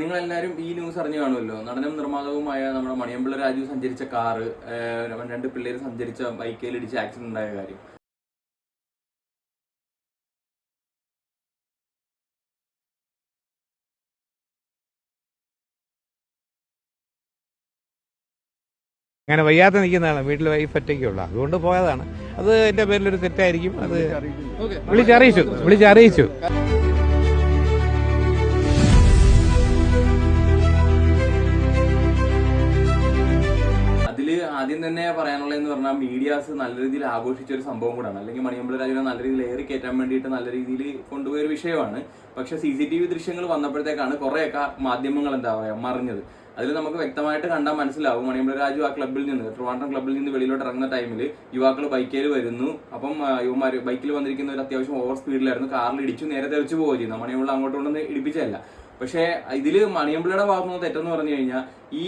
നിങ്ങൾ എല്ലാവരും ഈ ന്യൂസ് അറിഞ്ഞു കാണുമല്ലോ. നടനും നിർമ്മാതാവുമായ നമ്മുടെ മണിയമ്പിള്ള രാജു സഞ്ചരിച്ച കാറ് രണ്ട് പിള്ളേർ സഞ്ചരിച്ച ബൈക്കിൽ ഇടിച്ച് ആക്സിഡന്റ് ഉണ്ടായ കാര്യം. അങ്ങനെ വയ്യാതെ നിൽക്കുന്നതാണ്. വീട്ടിൽ വൈഫ് ഒറ്റയ്ക്കുള്ള അതുകൊണ്ട് പോയതാണ്. അത് എന്റെ പേരിലൊരു തെറ്റായിരിക്കും. അത് വിളിച്ചറിയിച്ചു. വിളിച്ചറിയിച്ചു. ആദ്യം തന്നെ പറയാനുള്ളതെന്ന് പറഞ്ഞാൽ മീഡിയാസ് നല്ല രീതിയിൽ ആഘോഷിച്ച ഒരു സംഭവം കൂടാണ്. അല്ലെങ്കിൽ മണിയമ്പള രാജുവിനെ നല്ല രീതിയിൽ ഏറി കയറ്റാൻ വേണ്ടിയിട്ട് നല്ല രീതിയിൽ കൊണ്ടുപോയ ഒരു വിഷയമാണ്. പക്ഷെ സി സി ടി വി ദൃശ്യങ്ങൾ വന്നപ്പോഴത്തേക്കാണ് കുറേയൊക്കെ മാധ്യമങ്ങൾ എന്താ പറയാ മറിഞ്ഞത്. അതിൽ നമുക്ക് വ്യക്തമായിട്ട് കണ്ടാൽ മനസ്സിലാവും മണിയമ്പള രാജു ആ ക്ലബ്ബിൽ നിന്ന് ട്രിവാൻഡ്രം ക്ലബ്ബിൽ നിന്ന് വെളിയിലോട്ട് ഇറങ്ങുന്ന ടൈമിൽ യുവാക്കൾ ബൈക്കിൽ വരുന്നു. അപ്പം യുവമാർ ബൈക്കിൽ വന്നിരിക്കുന്ന ഒരു അത്യാവശ്യം ഓവർ സ്പീഡിലായിരുന്നു കാറിൽ ഇടിച്ചു നേരെ തെറിച്ചു പോവുക ചെയ്യുന്നത് അങ്ങോട്ട് കൊണ്ടൊന്ന് ഇടിപ്പിച്ചല്ല പക്ഷേ ഇതിൽ മണിയമ്പിളിയുടെ ഭാഗത്തുനിന്ന് തെറ്റെന്ന് പറഞ്ഞു കഴിഞ്ഞാൽ ഈ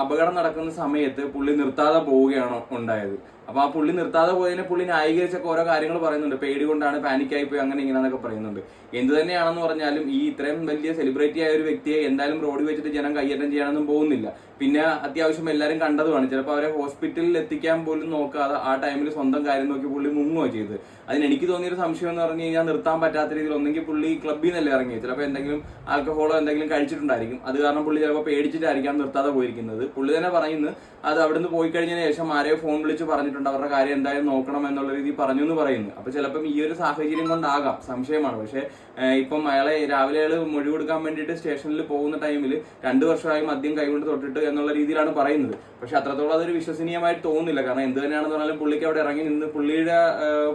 അപകടം നടക്കുന്ന സമയത്ത് പുള്ളി നിർത്താതെ പോവുകയാണ് ഉണ്ടായത്. അപ്പൊ ആ പുള്ളി നിർത്താതെ പോയതിനെ പുള്ളി ന്യായീകരിച്ചൊക്കെ ഓരോ കാര്യങ്ങൾ പറയുന്നുണ്ട്. പേടി കൊണ്ടാണ് പാനിക്കായി പോയി അങ്ങനെ ഇങ്ങനെന്നൊക്കെ പറയുന്നുണ്ട്. എന്ത് തന്നെയാണെന്ന് പറഞ്ഞാലും ഈ ഇത്രയും വലിയ സെലിബ്രിറ്റി ആയ ഒരു വ്യക്തിയെ എന്തായാലും റോഡിൽ വെച്ചിട്ട് ജനം കയ്യേറ്റം ചെയ്യാനൊന്നും പോകുന്നില്ല. പിന്നെ അത്യാവശ്യം എല്ലാവരും കണ്ടതുമാണ്. ചിലപ്പോൾ അവരെ ഹോസ്പിറ്റലിൽ എത്തിക്കാൻ പോലും നോക്കാതെ ആ ടൈമിൽ സ്വന്തം കാര്യം നോക്കി പുള്ളി മുങ്ങുകയോ ചെയ്ത് അതിന് എനിക്ക് തോന്നിയൊരു സംശയം എന്ന് പറഞ്ഞു കഴിഞ്ഞാൽ നിർത്താൻ പറ്റാത്ത രീതിയിൽ ഒന്നെങ്കിൽ പുള്ളി ക്ലബ്ബിൽ നിന്നല്ലേ ഇറങ്ങിയത്. ചിലപ്പോൾ എന്തെങ്കിലും ആൽക്കഹോളോ എന്തെങ്കിലും കഴിച്ചിട്ടുണ്ടായിരിക്കും. അത് കാരണം പുള്ളി ചിലപ്പോൾ പേടിച്ചിട്ടായിരിക്കാം നിർത്താതെ പോയിരിക്കുന്നത്. പുള്ളി തന്നെ പറയുന്നു അത് അവിടുന്ന് പോയി കഴിഞ്ഞതിന് ശേഷം ആരെയോ ഫോൺ വിളിച്ച് പറഞ്ഞിട്ടുണ്ട് അവരുടെ കാര്യം എന്തായാലും നോക്കണം എന്നുള്ള രീതി പറഞ്ഞു എന്ന് പറയുന്നു. അപ്പൊ ചിലപ്പം ഈ ഒരു സാഹചര്യം കൊണ്ടാകാം സംശയമാണ്. പക്ഷെ ഇപ്പം അയാളെ രാവിലെ അയാൾ മൊഴി കൊടുക്കാൻ വേണ്ടിയിട്ട് സ്റ്റേഷനിൽ പോകുന്ന ടൈമിൽ രണ്ടു വർഷമായി മദ്യം കൈകൊണ്ട് തൊട്ടിട്ട് എന്നുള്ള രീതിയിലാണ് പറയുന്നത്. പക്ഷെ അത്രത്തോളം അതൊരു വിശ്വസനീയമായിട്ട് തോന്നുന്നില്ല. കാരണം എന്ത് തന്നെയാണെന്ന് പറഞ്ഞാലും പുള്ളിക്ക് അവിടെ ഇറങ്ങി നിന്ന് പുള്ളിയുടെ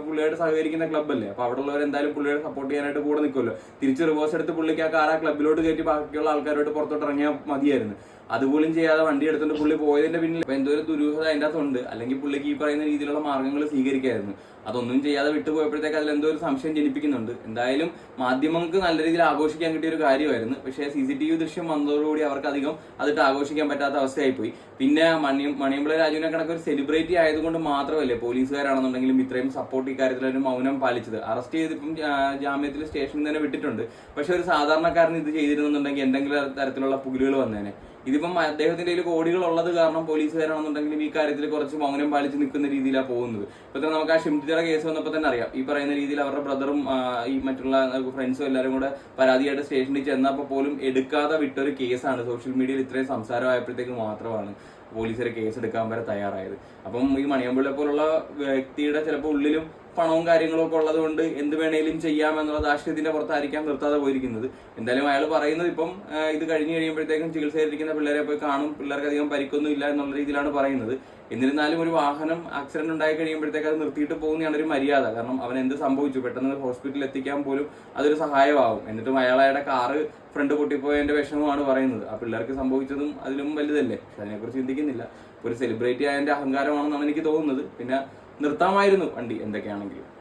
പുള്ളിയായിട്ട് സഹകരിക്കുന്ന ക്ലബ്ബല്ലേ? അപ്പൊ അവിടെ ഉള്ളവർ എന്തായാലും പുള്ളിയുടെ സപ്പോർട്ട് ചെയ്യാനായിട്ട് കൂടെ നിൽക്കുമല്ലോ തിരിച്ച് റിവേഴ്സ് എടുത്ത് പുള്ളിക്ക് ആ കാർ ക്ലബ്ബിലോട്ട് കയറ്റി ബാക്കിയുള്ള ആൾക്കാരോട്ട് പുറത്തോട്ട് ഇറങ്ങിയാൽ മതിയായിരുന്നു. അതുപോലും ചെയ്യാതെ വണ്ടി എടുത്തിട്ട് പുള്ളി പോയതിന്റെ പിന്നിൽ ഇപ്പൊ എന്തോ ഒരു ദുരൂഹത അതിന്റെ അകത്തുണ്ട്. അല്ലെങ്കിൽ പുള്ളിക്ക് ഈ പറയുന്ന രീതിയിലുള്ള മാർഗങ്ങൾ സ്വീകരിക്കായിരുന്നു. അതൊന്നും ചെയ്യാതെ വിട്ടുപോയപ്പോഴത്തേക്ക് അതിൽ എന്തോ ഒരു സംശയം ജനിപ്പിക്കുന്നുണ്ട്. എന്തായാലും മാധ്യമങ്ങൾക്ക് നല്ല രീതിയിൽ ആഘോഷിക്കാൻ കിട്ടിയ ഒരു കാര്യമായിരുന്നു. പക്ഷേ സി സി ടി വി ദൃശ്യം വന്നതോടുകൂടി അവർക്ക് അധികം അതിട്ട് ആഘോഷിക്കാൻ പറ്റാത്ത അവസ്ഥയായി പോയി പിന്നെ മണി മണിയമ്പിള രാജുവിനെ കണക്ക് ഒരു സെലിബ്രിറ്റി ആയതുകൊണ്ട് മാത്രമല്ലേ പോലീസുകാരാണെന്നുണ്ടെങ്കിലും ഇത്രയും സപ്പോർട്ട് ഇക്കാര്യത്തിൽ ഒരു മൗനം പാലിച്ചത്. അറസ്റ്റ് ചെയ്തിപ്പം ജാമ്യത്തിൽ സ്റ്റേഷനിൽ തന്നെ വിട്ടിട്ടുണ്ട്. പക്ഷെ ഒരു സാധാരണക്കാരൻ ഇത് ചെയ്തിരുന്നുണ്ടെങ്കിൽ എന്തെങ്കിലും തരത്തിലുള്ള പുകിലുകൾ വന്നേനെ. ഇതിപ്പം അദ്ദേഹത്തിന്റെ കയ്യിൽ കോടികൾ ഉള്ളത് കാരണം പോലീസുകാരാണെന്നുണ്ടെങ്കിലും ഈ കാര്യത്തിൽ കുറച്ച് മൗനം പാലിച്ച് നിൽക്കുന്ന രീതിയിലാണ് പോകുന്നത്. ഇപ്പൊ തന്നെ നമുക്ക് ആ ഷിംജിയുടെ കേസ് വന്നപ്പോൾ തന്നെ അറിയാം. ഈ പറയുന്ന രീതിയിൽ അവരുടെ ബ്രദറും ഈ മറ്റുള്ള ഫ്രണ്ട്സും എല്ലാവരും കൂടെ പരാതിയായിട്ട് സ്റ്റേഷനിൽ ചെന്നപ്പോൾ പോലും എടുക്കാതെ വിട്ടൊരു കേസാണ്. സോഷ്യൽ മീഡിയയിൽ ഇത്രയും സംസാരമായപ്പോഴത്തേക്ക് മാത്രമാണ്. പോലീസുകാർ കേസ് എടുക്കാൻ വരെ തയ്യാറായത്. അപ്പം ഈ മണിയമ്പിള്ളെ പോലുള്ള വ്യക്തിയുടെ ചിലപ്പോൾ ഉള്ളിലും പണവും കാര്യങ്ങളും ഒക്കെ ഉള്ളത് കൊണ്ട് എന്ത് വേണേലും ചെയ്യാം എന്നുള്ള ദാഷ്ട്യത്തിന്റെ പുറത്തായിരിക്കാം നിർത്താതെ പോയിരിക്കുന്നത്. എന്തായാലും അയാൾ പറയുന്നത് ഇപ്പം ഇത് കഴിഞ്ഞ് കഴിയുമ്പോഴത്തേക്കും ചികിത്സയിലിരിക്കുന്ന പിള്ളേരെ പോയി കാണും. പിള്ളേർക്ക് അധികം പരിക്കൊന്നും ഇല്ല എന്നുള്ള രീതിയിലാണ് പറയുന്നത്. എന്നിരുന്നാലും ഒരു വാഹനം ആക്സിഡന്റ് ഉണ്ടായി കഴിയുമ്പോഴത്തേക്ക് അത് നിർത്തിയിട്ട് പോകുന്നതാണ് ഒരു മര്യാദ. കാരണം അവൻ എന്ത് സംഭവിച്ചു? പെട്ടെന്ന് ഹോസ്പിറ്റലിൽ എത്തിക്കാൻ പോലും അതൊരു സഹായമാവും എന്നിട്ടും അയാളുടെ കാറ് ഫ്രണ്ട് പൊട്ടിപ്പോയതിന്റെ വിഷമമാണ് പറയുന്നത്. ആ പിള്ളേർക്ക് സംഭവിച്ചതും അതിലും വലുതല്ലേ? പക്ഷെ അതിനെക്കുറിച്ച് ചിന്തിക്കുന്നില്ല. ഒരു സെലിബ്രിറ്റി ആയതിന്റെ അഹങ്കാരമാണെന്നാണ് എനിക്ക് തോന്നുന്നത്. പിന്നെ നിർത്താമായിരുന്നു വണ്ടി എന്തൊക്കെയാണെങ്കിലും.